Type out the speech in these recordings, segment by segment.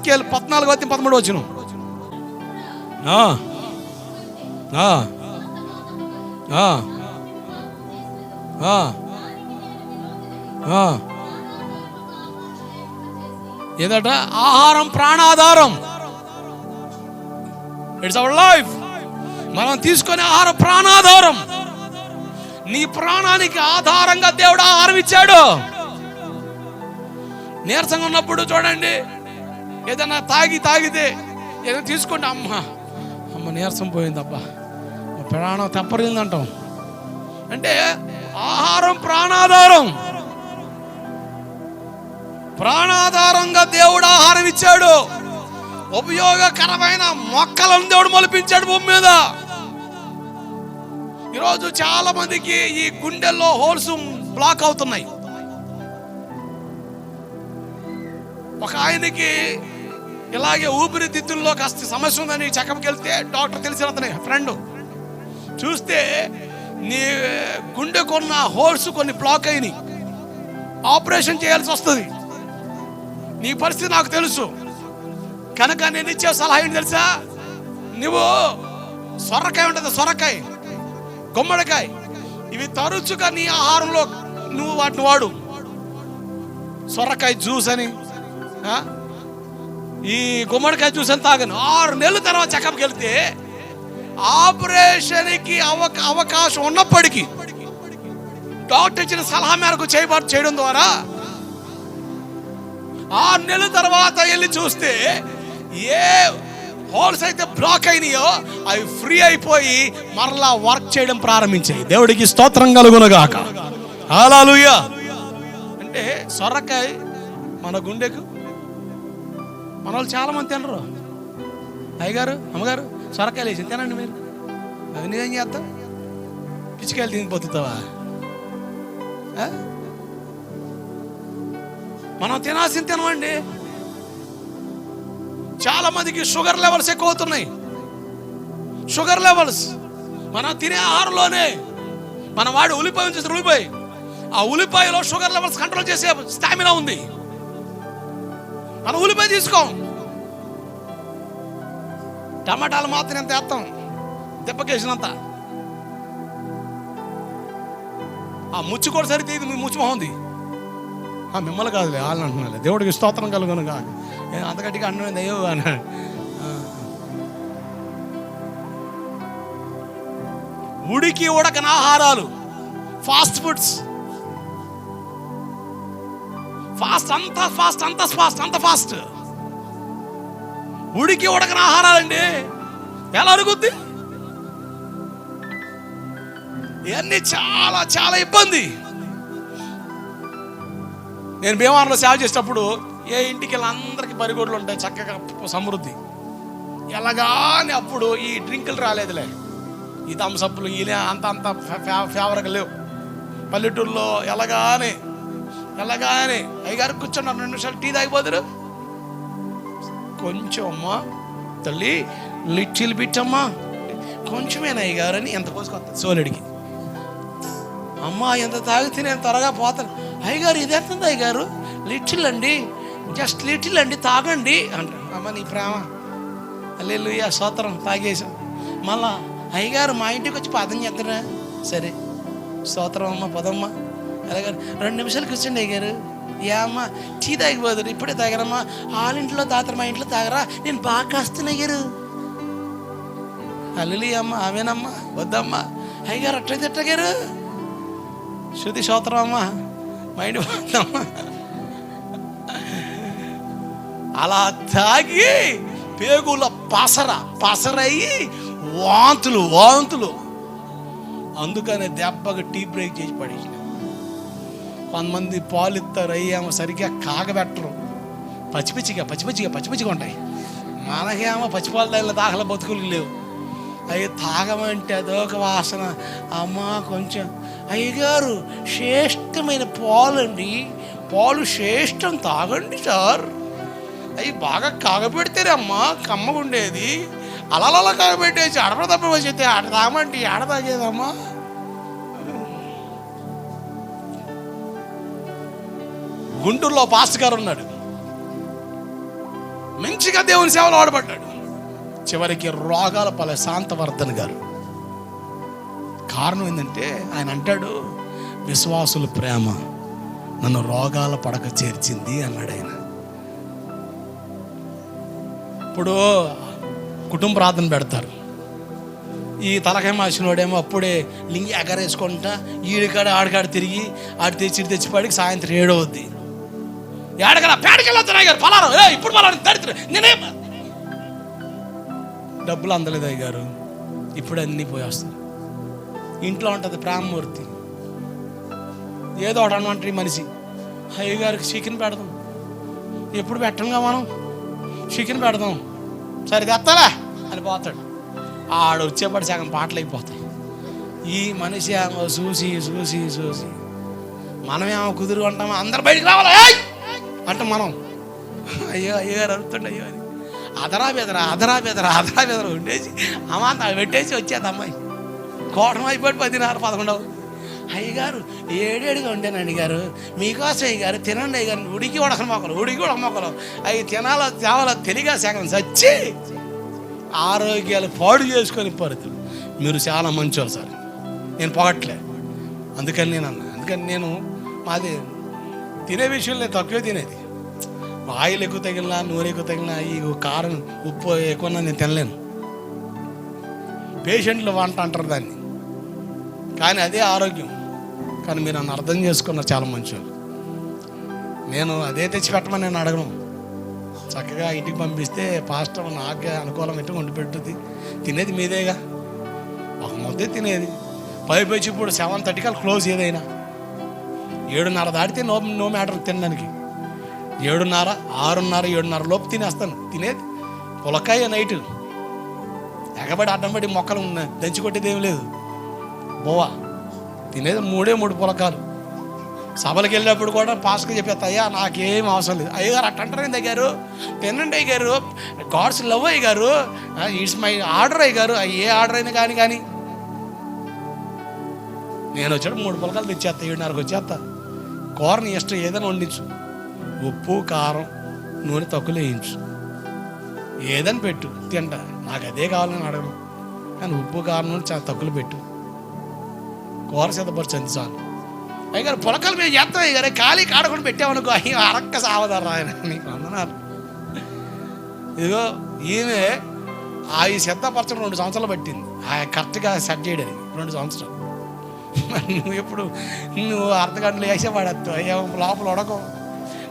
ఏఎస్కేల్ పద్నాలుగు వచ్చి పదమూడు వచ్చిన ఏదట? ఆహారం ప్రాణాధారం. ఇట్స్ అవర్ లైఫ్ మనం తీసుకునే ఆహారం ప్రాణాధారం. నీ ప్రాణానికి ఆధారంగా దేవుడు ఆహారం ఇచ్చాడు. నీరసంగా ఉన్నప్పుడు చూడండి ఏదైనా తాగి తాగితే ఏదైనా తీసుకోండి. అమ్మ అమ్మ నీరసం పోయిందబ్బా. మా ప్రాణం తెప్పరిందంటాం అంటే ఆహారం ప్రాణాధారం. ప్రాణాధారంగా దేవుడు ఆహారం ఇచ్చాడు. ఉపయోగకరమైన మొక్కలను దేవుడు మొలిపించాడు భూమి మీద. ఈరోజు చాలా మందికి ఈ గుండెల్లో హోల్స్ బ్లాక్ అవుతున్నాయి. ఒక ఆయనకి ఇలాగే ఊపిరితిత్తుల్లో కాస్త సమస్య ఉందని చెకప్కి వెళ్తే డాక్టర్ తెలిసిన అతని ఫ్రెండ్ చూస్తే నీ గుండెకున్న హోల్స్ కొన్ని బ్లాక్ అయినాయి. ఆపరేషన్ చేయాల్సి వస్తుంది. నీ పరిస్థితి నాకు తెలుసు. కనుక నేను ఇచ్చే సలహా ఏంటి తెలుసా? నువ్వు సొరకాయ ఉంటుంది సొరకాయ గుమ్మడికాయ. ఇవి తరచుగా నీ ఆహారంలో నువ్వు వాటిని వాడు. సొరకాయ జ్యూస్ అని ఈ గుమ్మడికాయ చూసాను తాగను ఆరు నెలల తర్వాత చెకప్కి వెళ్తే ఆపరేషన్కి అవక అవకాశం ఉన్నప్పటికీ డాక్టర్ ఇచ్చిన సలహా మేరకు చేయబడి చేయడం ద్వారా ఆరు నెలల తర్వాత వెళ్ళి చూస్తే ఏ హోల్స్ అయితే బ్లాక్ అయినాయో అవి ఫ్రీ అయిపోయి మరలా వర్క్ చేయడం ప్రారంభించాయి. దేవుడికి స్తోత్రం కలుగునగాక. హల్లెలూయా. అంటే సొరకాయ మన గుండెకు మన వాళ్ళు చాలామంది తినరు. అయ్యగారు అమ్మగారు సొరకాయలు వేసి తినండి మీరు. అవి నేనేం చేస్తావు పిచ్చికాయలు తిని బతుకుతావా? మనం తినాల్సింది తినమండి. చాలా మందికి షుగర్ లెవెల్స్ ఎక్కువ అవుతున్నాయి షుగర్ లెవెల్స్ మనం తినే ఆహారంలోనే మన వాడు ఉల్లిపాయ చేసిన ఉల్లిపాయ ఆ ఉల్లిపాయలో షుగర్ లెవెల్స్ కంట్రోల్ చేసే స్టామినా ఉంది. మనం ఉల్లిపాయ తీసుకోం. టమాటాలు మాత్రం ఎంత వేస్తాం? దెబ్బకేసినంత ఆ ముచ్చు కూడా సరితే ఇది ముచ్చు బాగుంది ఆ మిమ్మల్ని కాదులే వాళ్ళని అంటున్నాలే. దేవుడికి స్తోత్రం కలుగును కాక నేను అంతగట్టిగా అన్నది అయ్యో అన్నాడు ఉడికి ఉడకన ఆహారాలు ఫాస్ట్ ఫుడ్స్ ఫాస్ట్ అంత ఫాస్ట్ అంత ఫాస్ట్ అంత ఫాస్ట్. ఉడికి ఉడకన ఆహారాలండి ఎలా అడుగుద్ది ఇవన్నీ చాలా చాలా ఇబ్బంది. నేను భీమవరంలో సేవ చేసేటప్పుడు ఏ ఇంటికి అందరికీ అందరికి పరిగొడ్లు ఉంటాయి చక్కగా సమృద్ధి. ఎలాగానే అప్పుడు ఈ డ్రింకులు రాలేదులే. ఈ థమ్సప్లు ఈయన అంత అంత ఫేవర్గా లేవు. పల్లెటూరులో ఎలాగానే ఎలాగానే అయ్యగారు కూర్చున్నారు రెండు నిమిషాలు టీ తాగిపోదురు. కొంచెం అమ్మా తల్లి లిటిల్ బిట్ అమ్మా. కొంచెమేనా అయ్యగారు అని ఎంత కోసుకొస్తుంది సోలుడికి అమ్మా ఎంత తాగితే నేను త్వరగా పోతాను. అయ్యగారు ఇది అయ్యగారు? లిటిల్ అండి. జస్ట్ లిటిల్ అండి తాగండి అంట అమ్మ నీ ప్రేమ. అల్లెలుయ్య సోత్రం తాగేసాం మళ్ళా అయ్యగారు మా ఇంటికి వచ్చి పాదం చేద్దరా. సరే. సోత్రం అమ్మ పదమ్మ. అలాగే రెండు నిమిషాలు కూర్చోండి అయ్యారు ఏ అమ్మా టీ తాగిపోదురు ఇప్పుడే తాగరమ్మా. వాళ్ళ ఇంట్లో తాతరు మా ఇంట్లో తాగరా నేను బాగా కాస్తున్నా అయ్యారు అల్లులి అమ్మ ఆమెనమ్మా వద్దమ్మా. అయ్యగారు అట్లయితే ఎట్టగారు శృతి స్తోత్రం అమ్మా మైండ్ పోద్దమ్మా అలా తాగి పేగుల పసర పసరయ్యి వాంతులు వాంతులు. అందుకనే దెబ్బగా టీ బ్రేక్ చేసి పడేసిన. కొంతమంది పాలు ఇస్తారు అయ్యేమో సరిగ్గా కాగబెట్టరు. పచ్చిపచ్చిగా పచ్చిపచ్చిగా పచ్చిపచ్చిగా పచ్చి ఉంటాయి. మనకేమో పచ్చిపాలు దానిలో దాఖల బతుకులు లేవు. అవి తాగమంటే అదొక వాసన. అమ్మా కొంచెం. అయ్యగారు శ్రేష్టమైన పాలండి. పాలు శ్రేష్టం తాగండి సార్. అవి బాగా కాగబెడితేనే అమ్మా కమ్మగుండేది. అలా అలా కాగబెట్టేసి అడపడ తప్ప వచ్చేస్తే ఆడ తాగమంటే ఆడ తాగేదమ్మా. గుంటూరులో పాస్ట్ గారు ఉన్నాడు. మంచిగా దేవుని సేవలో ఆడబడ్డాడు. చివరికి రోగాల పల శాంతవర్ధన్ గారు. కారణం ఏంటంటే ఆయన అంటాడు విశ్వాసుల ప్రేమ నన్ను రోగాల పడక చేర్చింది అన్నాడు ఆయన. ఇప్పుడు కుటుంబ ప్రార్థన పెడతారు. ఈ తలకాయ మాసినోడేమో అప్పుడే లింగి ఎగరేసుకుంటా ఈడికాడ ఆడికాడ తిరిగి ఆడి తెచ్చి తెచ్చిపాడికి సాయంత్రం ఏడవద్ది. ఏడగల పేడకెళ్ళొద్దు గారు పలారం. ఏ ఇప్పుడు పలారం దరిద్ర. నేనే డబ్బులు అందలేదు అయ్య గారు ఇప్పుడు అన్నీ పోయేస్తారు ఇంట్లో ఉంటుంది ప్రామమూర్తి ఏదో ఒకటి అనమంటారు ఈ మనిషి. అయ్య గారికి చికెన్ పెడదాం. ఎప్పుడు పెట్టంగా మనం? చికెన్ పెడదాం. సరే తెస్తావా అని పోతాడు. ఆడు వచ్చేపటి సగం పాటలు అయిపోతాయి. ఈ మనిషి ఏమో చూసి చూసి చూసి. మనమేమో కుదురు అంటామో అందరు బయటికి రావాలి? అంటే మనం అయ్యో అయ్యో గారు అరుతుండే అయ్యో అని అదరా బెదరా అదరా బెదరా అదరా బెదరా ఉండేసి అమ్మ పెట్టేసి వచ్చేది అమ్మాయి. కోటం అయిపోయి పదిన్నర పదకొండు అయ్యగారు ఏడేడుగా ఉండేనండి గారు. మీకోసం అయ్యగారు తినండి అయ్యగారు ఉడికి ఉడకన మొక్కలు ఉడికి ఉడక మొక్కలు. అవి తినాలో తేవాలో తెలియగా సగం చచ్చి ఆరోగ్యాలు పాడు చేసుకొని పరిధులు మీరు చాలా మంచోళ్ళు సార్. నేను పొగట్లే. అందుకని నేను అన్నా. అందుకని నేను మాది తినే విషయంలో తక్కువే తినేది. ఆయిల్ ఎక్కువ తగిలినా నూనె ఎక్కువ తగిలినా ఈ కారం ఉప్పు ఎక్కువ నేను తినలేను. పేషెంట్లు వంట అంటారు దాన్ని. కానీ అదే ఆరోగ్యం. కానీ మీరు నన్ను అర్థం చేసుకున్నారు చాలా మంచివాళ్ళు నేను అదే తెచ్చి పెట్టమని నేను అడగను. చక్కగా ఇంటికి పంపిస్తే పాస్టర్ నాకే అనుకూలం ఎట్టు వండి పెట్టుద్ది తినేది మీదేగా. ఒక ముద్దే తినేది. పైపు వచ్చి ఇప్పుడు సెవెన్ థర్టీకి క్లోజ్ ఏదైనా. ఏడున్నర దాటితే నో నో మ్యాటర్ తినడానికి. ఏడున్నర ఆరున్నర ఏడున్నర లోపు తినేస్తాను. తినేది పులకాయ నైట్. ఎగబడి అడ్డం పడి మొక్కలు ఉన్నాయి దంచి కొట్టేది ఏం లేదు. బోవా తినేది మూడే మూడు పులకాలు. సభలకు వెళ్ళినప్పుడు కూడా పాస్కి చెప్పేస్తా అయ్యా నాకేం అవసరం లేదు. అయ్యగారు అట్ట అంటారు ఏంది అయ్యారు తినండి అయ్యారు గాడ్స్ లవ్ అయ్యారు ఇట్స్ మై ఆర్డర్ అయ్యారు ఏ ఆర్డర్ అయినా కానీ కానీ. నేను వచ్చాడు మూడు పులకాలు తెచ్చేస్తా ఏడున్నరకు వచ్చేస్తా. కోరని ఇష్టం ఏదైనా వండించు. ఉప్పు కారం నూనె తక్కువ వేయించు. ఏదని పెట్టు తింటా. నాకు అదే కావాలని అడగను. కానీ ఉప్పు కారం నూనె చాలా తక్కువ పెట్టు. కూర సిద్ధపరచు అంది చాలు. అయ్యారు పులకలు మేము చేస్తాం అయ్యారు ఖాళీ కాడకుండా పెట్టామనుకో అయ్యో అరక్క సావదారా ఆయన. నీకు వందనాలు. ఇదిగో ఈమె ఆ ఈ సిద్ధపరచడం రెండు సంవత్సరాలు పట్టింది. ఆ కరెక్ట్గా సెట్ చేయడానికి రెండు సంవత్సరాలు. నువ్వు ఎప్పుడు నువ్వు అర్ధ గంటలు వేసే పడద్దు అయ్యో లోపల ఉడకవు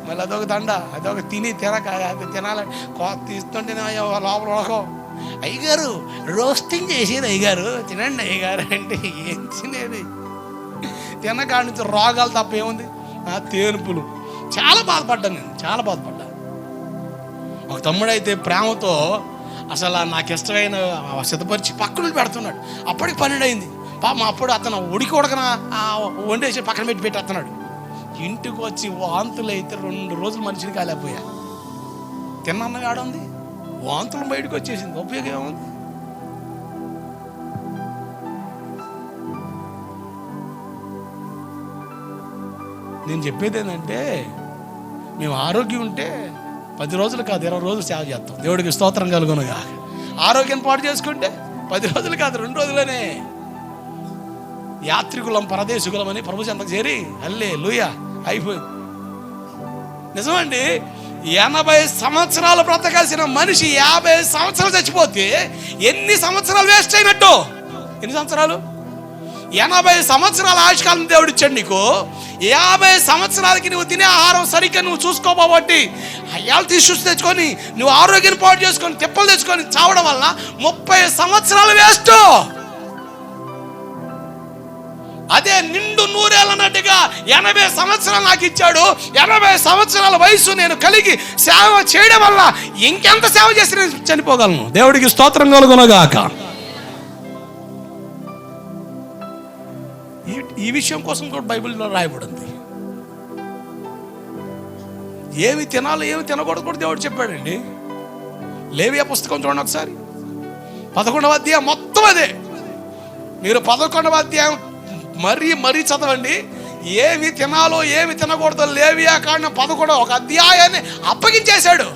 మళ్ళీ అదొక దండ అదొక తిని తినక అది తినాలి. కోత తీస్తుంటే అయ్యో లోపల ఉడకవు అయ్యగారు రోస్టింగ్ చేసేది అయ్యగారు. తినండి అయ్యగారు అంటే ఏం తినేది? తినకాడి నుంచి రోగాలు తప్ప ఏముంది? ఆ తేనుపులు. చాలా బాధపడ్డాను నేను చాలా బాధపడ్డా ఒక తమ్ముడైతే ప్రేమతో అసలు నాకు ఇష్టమైన సిద్ధపరిచి పక్కన పెడుతున్నాడు. అప్పటికి పన్నెండు అయింది పాపం అప్పుడు అతను ఉడికి ఉడకన వండేసి పక్కన పెట్టి పెట్టేస్తున్నాడు ఇంటికి వచ్చి వాంతులు అయితే రెండు రోజులు మనిషిని కాలేకపోయా. తిన్న ఉంది వాంతులు బయటకు వచ్చేసింది ఉపయోగం ఏముంది? నేను చెప్పేది ఏంటంటే మేము ఆరోగ్యం ఉంటే పది రోజులు కాదు ఇరవై రోజులు సేవ చేస్తాం. దేవుడికి స్తోత్రం కలుగునుగా. ఆరోగ్యం పాటు చేసుకుంటే పది రోజులు కాదు రెండు రోజులనే. యాత్రికులం పరదేశకులం అని ప్రభు చెంతకు చేరి అల్లే లూయ అయిపోయింది. నిజమండి ఎనభై సంవత్సరాలు బ్రతకాల్సిన మనిషి యాభై సంవత్సరాలు చచ్చిపోతే ఎన్ని సంవత్సరాలు వేస్ట్ అయినట్టు? ఎన్ని సంవత్సరాలు? ఎనభై సంవత్సరాల ఆయుష్కాలం దేవుడు ఇచ్చాడు నీకు. యాభై సంవత్సరాలకి నువ్వు తినే ఆహారం సరిగ్గా నువ్వు చూసుకోబోబట్టి అయ్యాలు తీసుకొచ్చి తెచ్చుకొని నువ్వు ఆరోగ్యం పాటు చేసుకొని తిప్పలు తెచ్చుకొని చావడం వల్ల ముప్పై సంవత్సరాలు వేస్ట్. అదే నిండు నూరేళ్ళన్నట్టుగా ఎనభై సంవత్సరాలు నాకు ఇచ్చాడు. ఎనభై సంవత్సరాల వయసు నేను కలిగి సేవ చేయడం వల్ల ఇంకెంత సేవ చేసి నేను చనిపోగలను? దేవుడికి స్తోత్రం కలుగునగాక. ఈ ఈ విషయం కోసం కూడా బైబిల్లో రాయబడింది. ఏమి తినాలో ఏమి తినకూడదు కూడా దేవుడు చెప్పాడండి. లేవియా పుస్తకం చూడండి ఒకసారి. పదకొండవ అధ్యాయం మొత్తం అదే. మీరు పదకొండవ అధ్యాయం మరీ మరీ చదవండి. ఏమి తినాలో ఏమి తినకూడదో లేవియా కారణం పదకొండవ ఒక అధ్యాయాన్ని అప్పగించేశాడు.